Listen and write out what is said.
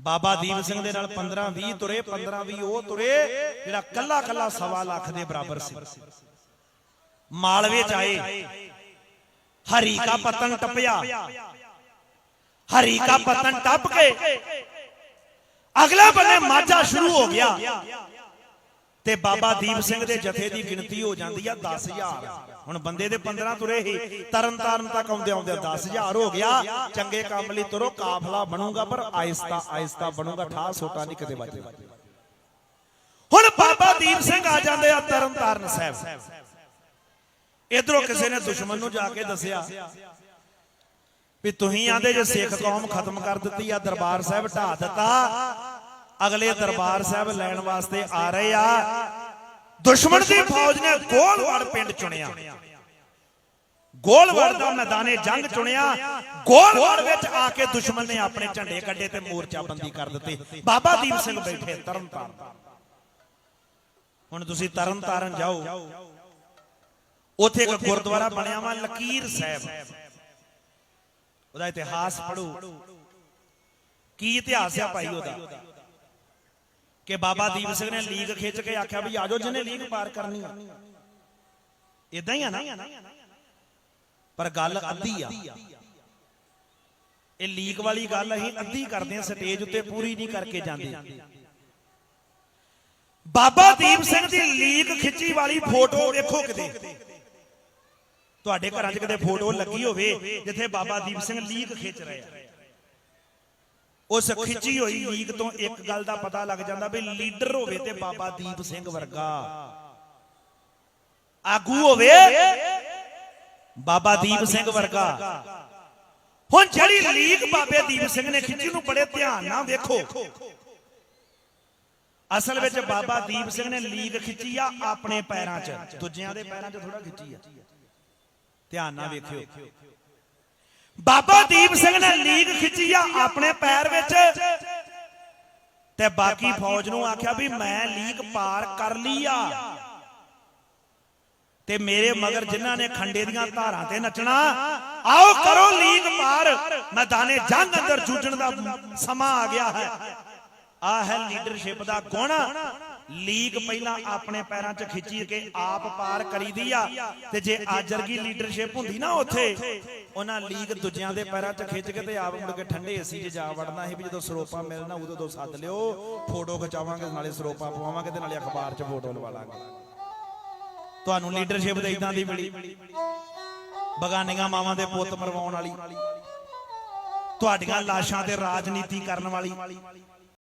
ਬਾਬਾ ਦੀਪ ਸਿੰਘ ਦੇ ਨਾਲ 15 20 ਤੁਰੇ 15 20 ਉਹ ਤੁਰੇ, ਜਿਹੜਾ ਕੱਲਾ ਕੱਲਾ ਸਵਾ ਲੱਖ ਦੇ ਬਰਾਬਰ ਸੀ। ਮਾਲਵੇ ਚ ਆਏ। ਹਰੀ ਕਾ ਪਤਨ ਟੱਪਿਆ। ਹਰੀ ਕਾ ਪਤਨ ਟੱਪ ਕੇ। ਅਗਲੇ ਬੰਨੇ ਮਾਝਾ ਸ਼ੁਰੂ ਹੋ ਗਿਆ। ਤੇ ਬਾਬਾ ਦੀਪ ਸਿੰਘ ਦੇ ਜਥੇ ਦੀ ਗਿਣਤੀ ਹੋ ਜਾਂਦੀ ਆ 10000 ਹੁਣ ਬੰਦੇ ਦੇ 15 ਤੁਰੇ ਹੀ ਤਰਨ ਤਾਰਨ ਤੱਕ ਆਉਂਦੇ ਆਉਂਦੇ 10000 ਹੋ ਗਿਆ। ਚੰਗੇ ਕੰਮ ਲਈ ਤੁਰੋ ਕਾਫਲਾ ਬਣੂਗਾ ਪਰ ਆਇਸਤਾ ਆਇਸਤਾ ਬਣੂਗਾ ਠਾ ਸੋਟਾ ਨਹੀਂ ਕਿਤੇ ਵੱਜੇ ਹੁਣ ਬਾਬਾ ਦੀਪ ਸਿੰਘ ਆ ਜਾਂਦੇ ਆ ਤਰਨ ਤਾਰਨ ਸਾਹਿਬ। ਇਧਰੋਂ ਕਿਸੇ ਨੇ ਦੁਸ਼ਮਣ ਨੂੰ ਜਾ ਕੇ ਦੱਸਿਆ ਵੀ ਤੁਸੀਂ ਆਂਦੇ ਜੇ ਸਿੱਖ ਕੌਮ ਖਤਮ ਕਰ ਦਿੱਤੀ ਆ ਦਰਬਾਰ ਸਾਹਿਬ ਢਾ ਦਿੱਤਾ। ਅਗਲੇ ਦਰਬਾਰ ਸਾਹਿਬ ਲੈਣ ਵਾਸਤੇ ਆ ਰਹੇ ਆ। ਦੁਸ਼ਮਣ ਦੀ ਫੌਜ ਨੇ ਗੋਲਵਾੜ ਪਿੰਡ ਚੁਣਿਆ। ਗੋਲਵਾੜ ਦਾ ਮੈਦਾਨੇ ਜੰਗ ਚੁਣਿਆ। ਗੋਲਵਾੜ ਵਿੱਚ ਆ ਕੇ ਦੁਸ਼ਮਣ ਨੇ ਆਪਣੇ ਝੰਡੇ ਕੱਢੇ ਤੇ ਮੋਰਚਾਬੰਦੀ ਕਰ ਦਿੱਤੀ। ਬਾਬਾ ਦੀਪ ਸਿੰਘ ਬੈਠੇ ਤਰਨਤਾਰਨ। ਹੁਣ ਤੁਸੀਂ ਤਰਨਤਾਰਨ ਜਾਓ। ਉੱਥੇ ਇੱਕ ਗੁਰਦੁਆਰਾ ਬਣਿਆ ਵਾ ਲਕੀਰ ਸਾਹਿਬ। ਉਹਦਾ ਇਤਿਹਾਸ ਪੜੋ ਕੀ ਇਤਿਹਾਸ ਆ ਭਾਈ ਉਹਦਾ? ਕਿ ਬਾਬਾ ਦੀਪ ਸਿੰਘ ਨੇ ਲੀਗ ਖਿੱਚ ਕੇ ਆਖਿਆ ਵੀ ਆਜੋ ਜਿਹਨੇ ਲੀਗ ਪਾਰ ਕਰਨੀ ਆ। ਇਦਾਂ ਹੀ ਆ ਨਾ। ਪਰ ਗੱਲ ਅੱਧੀ ਆ। ਇਹ ਲੀਕ ਵਾਲੀ ਗੱਲ ਅਸੀਂ ਅੱਧੀ ਕਰਦੇ ਆ, ਸਟੇਜ ਉੱਤੇ ਪੂਰੀ ਨਹੀਂ ਕਰਕੇ ਜਾਂਦੇ। ਬਾਬਾ ਦੀਪ ਸਿੰਘ ਦੀ ਲੀਕ ਖਿੱਚੀ ਵਾਲੀ ਫੋਟੋ ਵੇਖੋ ਕਿਤੇ। ਤੁਹਾਡੇ ਘਰਾਂ 'ਚ ਕਿਤੇ ਫੋਟੋ ਲੱਗੀ ਹੋਵੇ, ਜਿੱਥੇ ਬਾਬਾ ਦੀਪ ਸਿੰਘ ਲੀਕ ਖਿੱਚ ਰਹੇ ਆ। ਉਸ ਖਿੱਚੀ ਹੋਈ ਲੀਗ ਤੋਂ ਇੱਕ ਗੱਲ ਦਾ ਪਤਾ ਲੱਗ ਜਾਂਦਾ ਵੀ ਲੀਡਰ ਹੋਵੇ ਤੇ ਬਾਬਾ ਦੀਪ ਸਿੰਘ ਵਰਗਾ। ਆਗੂ ਹੋਵੇ ਬਾਬਾ ਦੀਪ ਸਿੰਘ ਵਰਗਾ। ਹੁਣ ਜਿਹੜੀ ਲੀਗ ਬਾਬੇ ਦੀਪ ਸਿੰਘ ਨੇ ਖਿੱਚੀ ਨੂੰ ਬੜੇ ਧਿਆਨ ਨਾਲ ਵੇਖੋ। ਅਸਲ ਵਿੱਚ ਬਾਬਾ ਦੀਪ ਸਿੰਘ ਨੇ ਲੀਗ ਖਿੱਚੀ ਆ ਆਪਣੇ ਪੈਰਾਂ 'ਚ। ਦੂਜਿਆਂ ਦੇ ਪੈਰਾਂ 'ਚ ਥੋੜਾ ਖਿੱਚੀ ਆ। ਧਿਆਨ ਨਾਲ ਵੇਖਿਓ। ਬਾਬਾ ਦੀਪ ਸਿੰਘ ਨੇ ਲੀਗ ਖਿੱਚੀ ਆ ਆਪਣੇ ਪੈਰ ਵਿੱਚ। ਤੇ ਬਾਕੀ ਫੌਜ ਨੂੰ ਆਖਿਆ ਵੀ ਮੈਂ ਲੀਗ ਪਾਰ ਕਰ ਲਈ ਆ। ਤੇ ਮੇਰੇ ਮਗਰ ਜਿਨ੍ਹਾਂ ਨੇ ਖੰਡੇ ਦੀਆਂ ਧਾਰਾਂ ਤੇ ਨੱਚਣਾ ਆਓ ਕਰੋ ਲੀਗ ਪਾਰ। ਮੈਦਾਨੇ ਜੰਗ ਅੰਦਰ ਜੂਝਣ ਦਾ ਸਮਾਂ ਆ ਗਿਆ ਹੈ। ਆ ਹੈ। ਲੀਡਰਸ਼ਿਪ ਦਾ ਗੁਣ ਲੀਗ ਪਹਿਲਾਂ ਆਪਣੇ ਪੈਰਾਂ 'ਚ ਖਿੱਚੀ ਕੇ ਆਪ ਪਾਰ ਕਰੀਦੀ ਆ। ਤੇ ਜੇ ਅੱਜ ਵਰਗੀ ਲੀਡਰਸ਼ਿਪ ਹੁੰਦੀ ਨਾ ਉੱਥੇ, ਉਹਨਾਂ ਲੀਗ ਦੂਜਿਆਂ ਦੇ ਪੈਰਾਂ 'ਚ ਖਿੱਚ ਕੇ ਤੇ ਆਪ ਮੁੜ ਕੇ ਠੰਡੇ ਏਸੀ 'ਚ ਜਾ ਵੜਨਾ ਸੀ ਵੀ ਜਦੋਂ ਸਰੋਪਾ ਮਿਲਣਾ, ਉਦੋਂ ਤੋਂ ਸੱਦ ਲਿਓ। ਫੋਟੋ ਖਿਚਾਵਾਂਗੇ, ਨਾਲੇ ਸਰੋਪਾ ਪਵਾਵਾਂਗੇ ਤੇ ਨਾਲੇ ਅਖਬਾਰ 'ਚ ਫੋਟੋ ਲਵਾ ਲਾਂਗੇ ਤੁਹਾਨੂੰ ਲੀਡਰਸ਼ਿਪ ਦੇ ਇਦਾਂ ਦੀ ਮਿਲੀ। ਬਗਾਨੀਆਂ ਮਾਵਾਂ ਦੇ ਪੁੱਤ ਮਰਵਾਉਣ ਵਾਲੀ। ਤੁਹਾਡੀਆਂ ਲਾਸ਼ਾਂ ਤੇ ਰਾਜਨੀਤੀ ਕਰਨ ਵਾਲੀ।